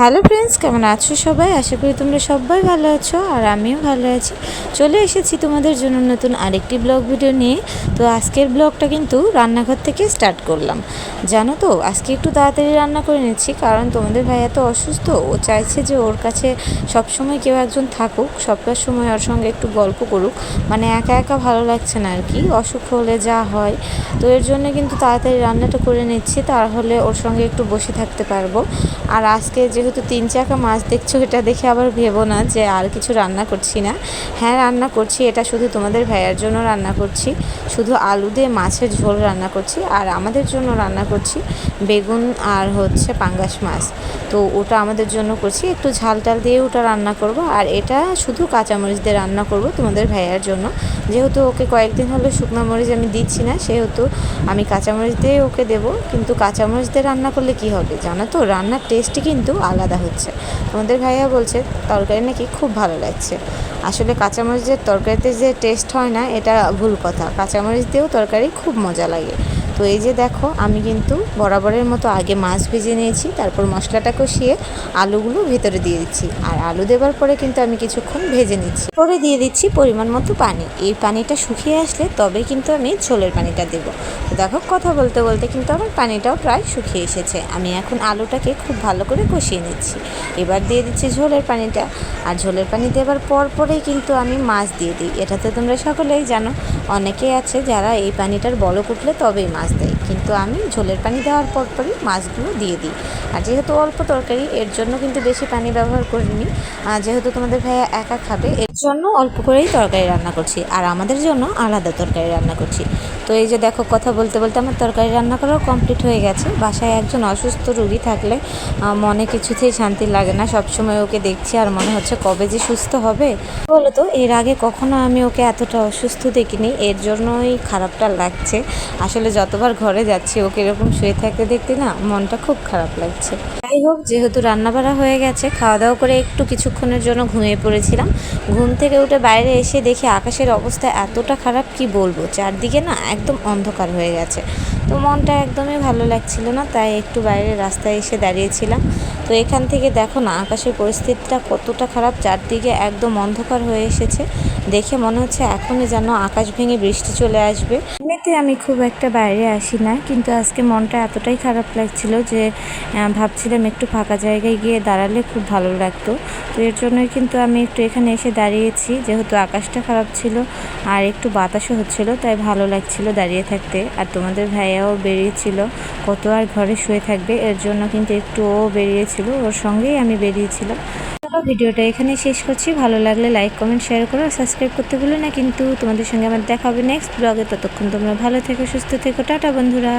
Hello friends, কেমন আছো সবাই? আশা করি তোমরা সবাই ভালো আছো আর আমিও ভালো আছি। চলে এসেছি তোমাদের জন্য নতুন আরেকটি ব্লগ ভিডিও নিয়ে। তো আজকের ব্লগটা কিন্তু রান্নাঘর থেকে স্টার্ট করলাম। জানো তো, আজকে একটু তাড়াতাড়ি রান্না করে নিচ্ছি কারণ তোমাদের ভাই এত অসুস্থ, ও চাইছে যে ওর কাছে সবসময় কেউ একজন থাকুক, সবটার সময় ওর সঙ্গে একটু গল্প করুক। মানে একা একা ভালো লাগছে না আর কি, অসুখ হলে যা হয়। তো এর জন্য কিন্তু তাড়াতাড়ি রান্নাটা করে নিচ্ছি, তাহলে ওর সঙ্গে একটু বসে থাকতে পারব। আর আজকে যেহেতু তিন চাকা মাছ দেখছ, এটা দেখে আবার ভেবো না যে আর কিছু রান্না করছি না। হ্যাঁ রান্না করছি, এটা শুধু তোমাদের ভাইয়ার জন্য রান্না করছি। শুধু আলু দিয়ে মাছের ঝোল রান্না করছি, আর আমাদের জন্য রান্না করছি। বেগুন আর হচ্ছে পাঙ্গাস মাছ। তো ওটা আমাদের জন্য করছি। একটু ঝাল টাল দিয়ে ওটা রান্না করব। আর এটা শুধু কাঁচামরিচ দিয়ে রান্না করব তোমাদের ভাইয়ার জন্য। যেহেতু ওকে কয়েকদিন হলো শুকনো মরিচ আমি দিচ্ছি না, সেহেতু আমি কাঁচামরিচ দিয়ে ওকে দেবো। কিন্তু কাঁচামরিচ দিয়ে রান্না করলে কি হবে জানো তো? রান্নার টেস্টই কিন্তু আলাদা হচ্ছে। তোমাদের ভাইয়া বলছে তরকারি নাকি খুব ভালো লাগছে। আসলে কাঁচামরিচের তরকারিতে যে টেস্ট হয় না, এটা ভুল কথা। কাঁচামরিচ দিয়েও তরকারি খুব মজা লাগে। তো এই যে দেখো, আমি কিন্তু বরাবরের মতো আগে মাছ ভেজে নিয়েছি, তারপর মশলাটা কষিয়ে আলুগুলো ভেতরে দিয়ে দিচ্ছি। আর আলু দেওয়ার পরে কিন্তু আমি কিছুক্ষণ ভেজে নিচ্ছি। পরে দিয়ে দিচ্ছি পরিমাণ মতো পানি। এই পানিটা শুকিয়ে আসলে তবে কিন্তু আমি ঝোলের পানিটা দেবো। তো দেখো, কথা বলতে বলতে কিন্তু আমার পানিটাও প্রায় শুকিয়ে এসেছে। আমি এখন আলুটাকে খুব ভালো করে কষিয়ে নিচ্ছি। এবার দিয়ে দিচ্ছি ঝোলের পানিটা। আর ঝোলের পানি দেওয়ার পর পরেই কিন্তু আমি মাছ দিয়ে দিই। এটা তো তোমরা সকলেই জানো অনেকেই আছে যারা এই পানিটার বলক উঠলে তবেই মাছ দেয় কিন্তু আমি ঝোলের পানি দেওয়ার পর পরই মাছগুলো দিয়ে দিই। আর যেহেতু অল্প তরকারি, এর জন্য কিন্তু বেশি পানি ব্যবহার করিনি। আর যেহেতু তোমাদের ভাইয়া একা খাবে, এর জন্য অল্প করেই তরকারি রান্না করছি। আর আমাদের জন্য আলাদা তরকারি রান্না করছি। তো এই যে দেখো, কথা বলতে বলতে আমার তরকারি রান্না করাও কমপ্লিট হয়ে গেছে। বাসায় একজন অসুস্থ রুগী থাকলে মনে কিছুতেই শান্তি লাগে না। সবসময় ওকে দেখছি আর মনে হচ্ছে কবে যে সুস্থ হবে। বলো তো এর আগে কখনো আমি ওকে এতটা অসুস্থ দেখিনি। এর জন্যই খারাপটা লাগছে। আসলে যতবার ঘরে যাচ্ছি, ওকে এরকম শুয়ে থাকতে দেখতে না মনটা খুব খারাপ লাগছে। যাই হোক, যেহেতু রান্নাবাড়া হয়ে গেছে খাওয়া দাওয়া করে একটু কিছুক্ষণের জন্য ঘুমিয়ে পড়েছিলাম। ঘুম থেকে উঠে বাইরে এসে দেখি আকাশের অবস্থা এতটা খারাপ, কি বলব? চারদিকে না একদম অন্ধকার হয়ে গেছে। তো মনটা একদমই ভালো লাগছিল না, তাই একটু বাইরে রাস্তায় এসে দাঁড়িয়েছিলাম। তো এখান থেকে দেখো না, আকাশের পরিস্থিতিটা কতটা খারাপ, চারদিকে একদম অন্ধকার হয়ে এসেছে। দেখে মনে হচ্ছে এখনই যেন আকাশ ভেঙে বৃষ্টি চলে আসবে। এমনিতে আমি খুব একটা বাইরে আসি না, কিন্তু আজকে মনটা এতটাই খারাপ লাগছিল যে ভাবছিলাম একটু ফাঁকা জায়গায় গিয়ে দাঁড়ালে খুব ভালো লাগতো। তো এর জন্যই কিন্তু আমি একটু এখানে এসে দাঁড়িয়েছি, যেহেতু আকাশটা খারাপ ছিল আর একটু বাতাসও হচ্ছিল, তাই ভালো লাগছিল দাঁড়িয়ে থাকতে। আর তোমাদের ভাইয়াও বেরিয়েছিল। কত আর ঘরে শুয়ে থাকবে, এর জন্য কিন্তু একটু ও বেরিয়েছিল, ওর সঙ্গেই আমি বেরিয়েছিলাম। ভিডিওটা এখানে শেষ করছি। ভালো লাগলে লাইক, কমেন্ট শেয়ার করো আর সাবস্ক্রাইব করতে ভুলো না। কিন্তু তোমাদের সঙ্গে আমার দেখা হবে নেক্সট ব্লগে ততক্ষণ তোমরা ভালো থেকো, সুস্থ থেকো। টাটা বন্ধুরা।